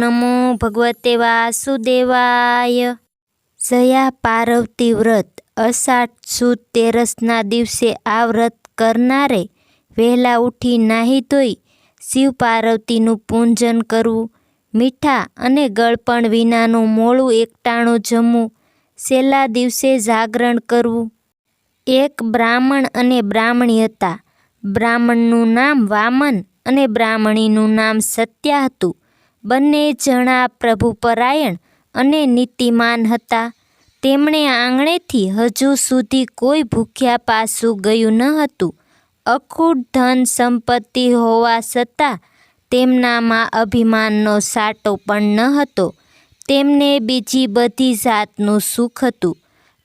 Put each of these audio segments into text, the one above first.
નમો ભગવતે વાસુદેવાય. જયા પાર્વતી વ્રત અષાઢ સુદ તેરસના દિવસે આ વ્રત કરનારે વહેલા ઉઠી નાહી ધોઈ શિવ પાર્વતીનું પૂજન કરવું, મીઠા અને ગળપણ વિનાનું મોળું એકટાણું જમવું, છેલ્લા દિવસે જાગરણ કરવું. એક બ્રાહ્મણ અને બ્રાહ્મણી હતા. બ્રાહ્મણનું નામ વામન અને બ્રાહ્મણીનું નામ સત્યા હતું. બંને જણા પ્રભુપરાયણ અને નીતિમાન હતા. તેમણે આંગણેથી હજુ સુધી કોઈ ભૂખ્યા પાસું ગયું ન હતું. અખૂટ ધન સંપત્તિ હોવા છતાં તેમનામાં અભિમાનનો સાટો પણ ન હતો. તેમને બીજી બધી જાતનું સુખ હતું.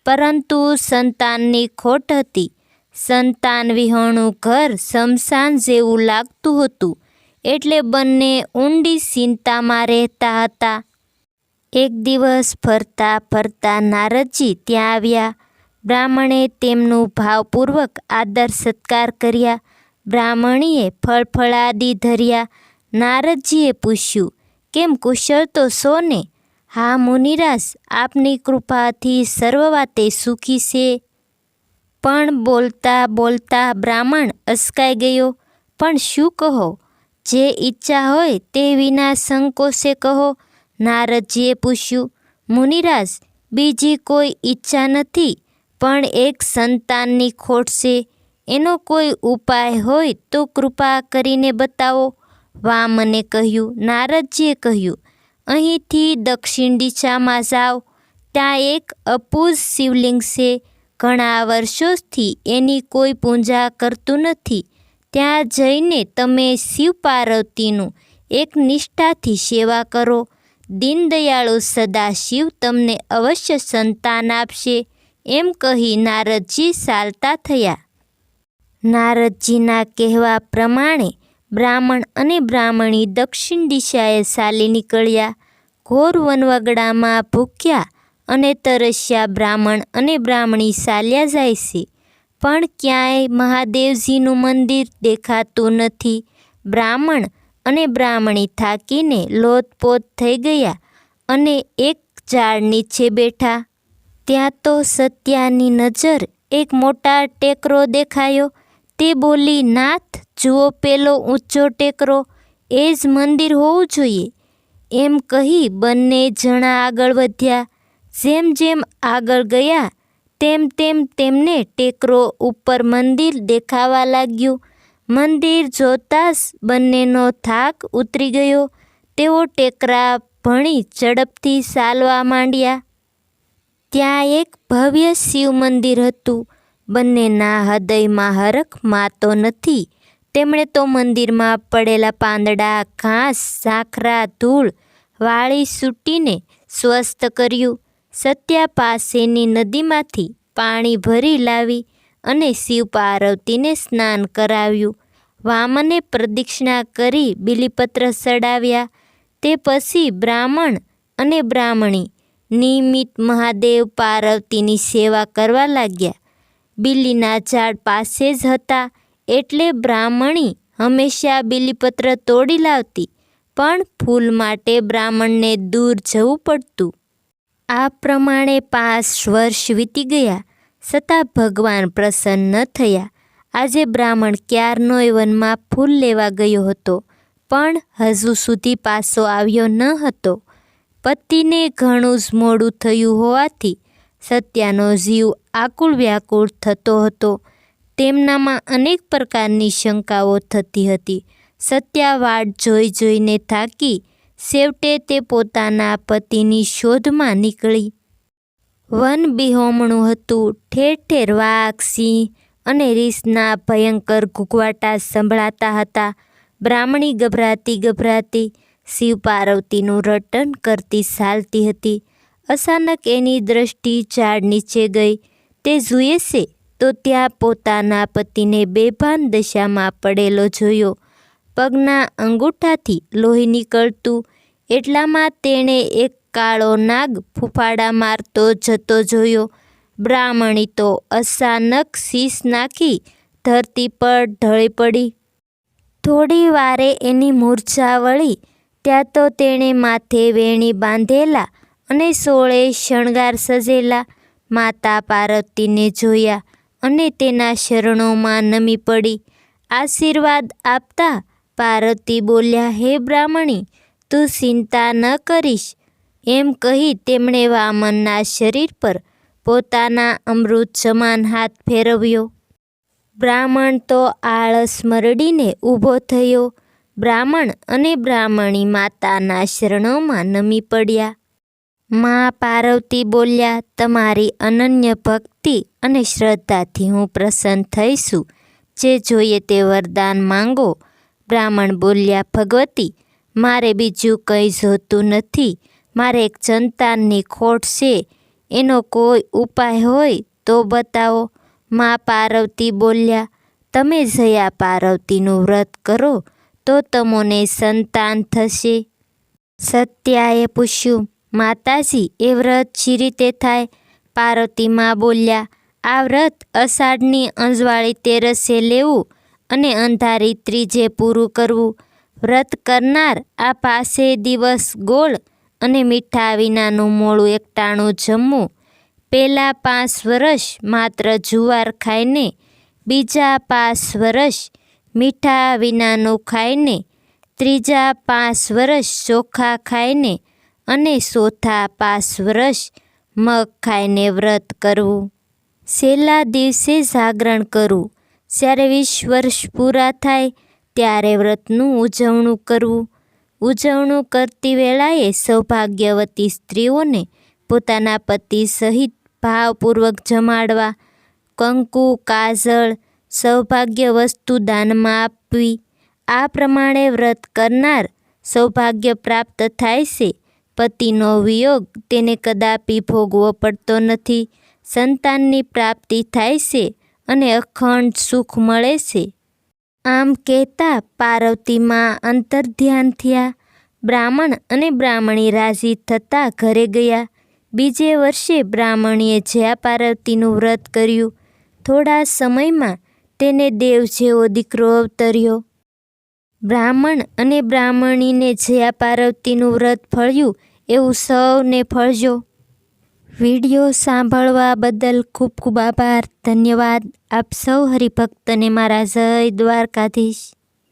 પરંતુ સંતાનની ખોટ હતી. સંતાન વિહોણું ઘર, શમશાન જેવું લાગતું હતું. એટલે બંને ઊંડી ચિંતામાં રહેતા હતા. એક દિવસ ફરતા ફરતા નારદજી ત્યાં આવ્યા. બ્રાહ્મણે તેમનું ભાવપૂર્વક આદર સત્કાર કર્યા. બ્રાહ્મણીએ ફળફળાદી ધર્યા. નારદજીએ પૂછ્યું, કેમ કુશળ તો સોને હા, મુનિરાજ, આપની કૃપાથી સર્વ વાતે સુખી છે. પણ બોલતા બોલતા બ્રાહ્મણ અસકાઈ ગયો. પણ શું કહો? જે ઈચ્છા હોય તે વિના સંકોચે કહો. નારદજીએ પૂછ્યું, મુનિરાજ, બીજી કોઈ ઈચ્છા નથી, પણ એક સંતાનની ખોટ છે. એનો કોઈ ઉપાય હોય તો કૃપા કરીને બતાવો. વામને કહ્યું, નારદજીએ કહ્યું, અહીંથી દક્ષિણ દિશામાં જાઓ. ત્યાં એક અપૂજ શિવલિંગ છે. ઘણા વર્ષોથી એની કોઈ પૂજા કરતું નથી. ત્યાં જઈને તમે શિવ પાર્વતીનું એક નિષ્ઠાથી સેવા કરો. દીનદયાળુ સદાશિવ તમને અવશ્ય સંતાન આપશે, એમ કહી નારદજી ચાલતા થયા. નારદજીના કહેવા પ્રમાણે બ્રાહ્મણ અને બ્રાહ્મણી દક્ષિણ દિશાએ ચાલી નીકળ્યા. ઘોર વનવગડામાં ભૂખ્યા અને તરસ્યા બ્રાહ્મણ અને બ્રાહ્મણી ચાલ્યા જાય છે. પણ ક્યાંય મહાદેવજીનું મંદિર દેખાતું નથી. બ્રાહ્મણ અને બ્રાહ્મણી થાકીને લોતપોત થઈ ગયા અને એક ઝાડ નીચે બેઠા. ત્યાં તો સત્યાની નજર એક મોટા ટેકરો દેખાયો. તે બોલી, નાથ, જુઓ પેલો ઊંચો ટેકરો. એ જ મંદિર હોવું જોઈએ. એમ કહી બંને જણા આગળ વધ્યા. જેમ જેમ આગળ ગયા તેમ તેમ તેમને ટેકરો ઉપર મંદિર દેખાવા લાગ્યું. મંદિર જોતાં જ બંનેનો થાક ઉતરી ગયો. તેઓ ટેકરા ભણી ઝડપથી ચાલવા માંડ્યા. ત્યાં એક ભવ્ય શિવ મંદિર હતું. બંનેના હૃદયમાં હરખ માતો નથી. તેમણે તો મંદિરમાં પડેલા પાંદડા, ઘાસ ઝાંખરા ધૂળ વાળી સૂટીને સ્વસ્થ કર્યું. સત્યા પાસેની નદીમાંથી પાણી ભરી લાવી અને શિવ પાર્વતીને સ્નાન કરાવ્યું. વામને પ્રદક્ષિણા કરી બિલીપત્ર ચડાવ્યા તે પછી બ્રાહ્મણ અને બ્રાહ્મણી નિયમિત મહાદેવ પાર્વતીની સેવા કરવા લાગ્યા. બિલીના ઝાડ પાસે જ હતા એટલે બ્રાહ્મણી હંમેશા બિલીપત્ર તોડી લાવતી, પણ ફૂલ માટે બ્રાહ્મણને દૂર જવું પડતું. આ પ્રમાણે પાંચ વર્ષ વીતી ગયા, છતાં ભગવાન પ્રસન્ન થયા. આજે બ્રાહ્મણ ક્યારનોય વનમાં ફૂલ લેવા ગયો હતો, પણ હજુ સુધી પાછો આવ્યો ન હતો. પતિને ઘણું જ મોડું થયું હોવાથી સત્યાનો જીવ આકુળ વ્યાકુળ થતો હતો. તેમનામાં અનેક પ્રકારની શંકાઓ થતી હતી. સત્યા વાટ જોઈ જોઈને થાકી છેવટે તે પોતાના પતિની શોધમાં નીકળી. વન બિહોમણું હતું, ઠેર ઠેર વાઘ, સિંહ અને રીસના ભયંકર ઘૂઘવાટા સંભળાતા હતા. બ્રાહ્મણી ગભરાતી ગભરાતી શિવ પાર્વતીનું રટન કરતી ચાલતી હતી. અચાનક એની દ્રષ્ટિ ઝાડ નીચે ગઈ. તે જુએ છે તો ત્યાં પોતાના પતિને બેભાન દશામાં પડેલો જોયો. પગના અંગૂઠાથી લોહી નીકળતું એટલામાં તેણે એક કાળો નાગ ફૂફાડા મારતો જતો જોયો. બ્રાહ્મણી તો અચાનક શીશ નાખી ધરતી પર ઢળી પડી. થોડી વારે એની મૂર્છા વળી ત્યાં તો તેણે માથે વેણી બાંધેલા અને સોળે શણગાર સજેલા માતા પાર્વતીને જોયા અને તેના શરણોમાં નમી પડી. આશીર્વાદ આપતા પાર્વતી બોલ્યા, હે બ્રાહ્મણી તું ચિંતા ન કરીશ. એમ કહી તેમણે વામનના શરીર પર પોતાના અમૃત સમાન હાથ ફેરવ્યો. બ્રાહ્મણ તો આળસ મરડીને ઊભો થયો. બ્રાહ્મણ અને બ્રાહ્મણી માતાના શરણોમાં નમી પડ્યા. મા પાર્વતી બોલ્યા, તમારી અનન્ય ભક્તિ અને શ્રદ્ધાથી હું પ્રસન્ન થઈશું. જે જોઈએ તે વરદાન માંગો. બ્રાહ્મણ બોલ્યા, ભગવતી મારે બીજું કંઈ જોતું નથી. મારે એક સંતાનની ખોટ છે. એનો કોઈ ઉપાય હોય તો બતાવો. મા પાર્વતી બોલ્યા, તમે જયા પાર્વતીનું વ્રત કરો, તો તમને સંતાન થશે. સત્યાએ પૂછ્યું, માતાજી, એ વ્રત જી રીતે થાય? પાર્વતી માં બોલ્યા, આ વ્રત અષાઢની અંજવાળી તેરસે લેવું અને અંધારી ત્રીજે પૂરું કરવું. વ્રત કરનાર આ પાસે દિવસ ગોળ અને મીઠા વિનાનું મોળું એકટાણું જમવું. પહેલાં પાંચ વર્ષ માત્ર જુવાર ખાઈને, બીજા પાંચ વર્ષ મીઠા વિનાનું ખાઈને, ત્રીજા પાંચ વર્ષ ચોખા ખાઈને અને ચોથા પાંચ વર્ષ મગ ખાઈને વ્રત કરવું. છેલ્લા દિવસે જાગરણ કરવું. જ્યારે વીસ વર્ષ પૂરા થાય ત્યારે વ્રતનું ઉજવણું કરવું. ઉજવણું કરતી વેળાએ સૌભાગ્યવતી સ્ત્રીઓને પોતાના પતિ સહિત ભાવપૂર્વક જમાડવા, કંકુ, કાજળ, સૌભાગ્ય વસ્તુ દાનમાં આપવી. આ પ્રમાણે વ્રત કરનાર સૌભાગ્ય પ્રાપ્ત થાય છે. પતિનો વિયોગ તેને કદાપી ભોગવો પડતો નથી. સંતાનની પ્રાપ્તિ થાય છે અને અખંડ સુખ મળે છે. આમ કહેતા પાર્વતીમાં અંતર્ધ્યાન થયા. બ્રાહ્મણ અને બ્રાહ્મણી રાજી થતાં ઘરે ગયા. બીજે વર્ષે બ્રાહ્મણીએ જયા પાર્વતીનું વ્રત કર્યું, થોડા સમયમાં તેને દેવ જેવો દીકરો અવતર્યો. બ્રાહ્મણ અને બ્રાહ્મણીને જયા પાર્વતીનું વ્રત ફળ્યું, એવું સૌને ફળજો વીડિયો સાંભળવા બદલ ખૂબ ખૂબ આભાર. ધન્યવાદ. આપ સૌ હરિભક્તને મારા જય દ્વારકાધીશ.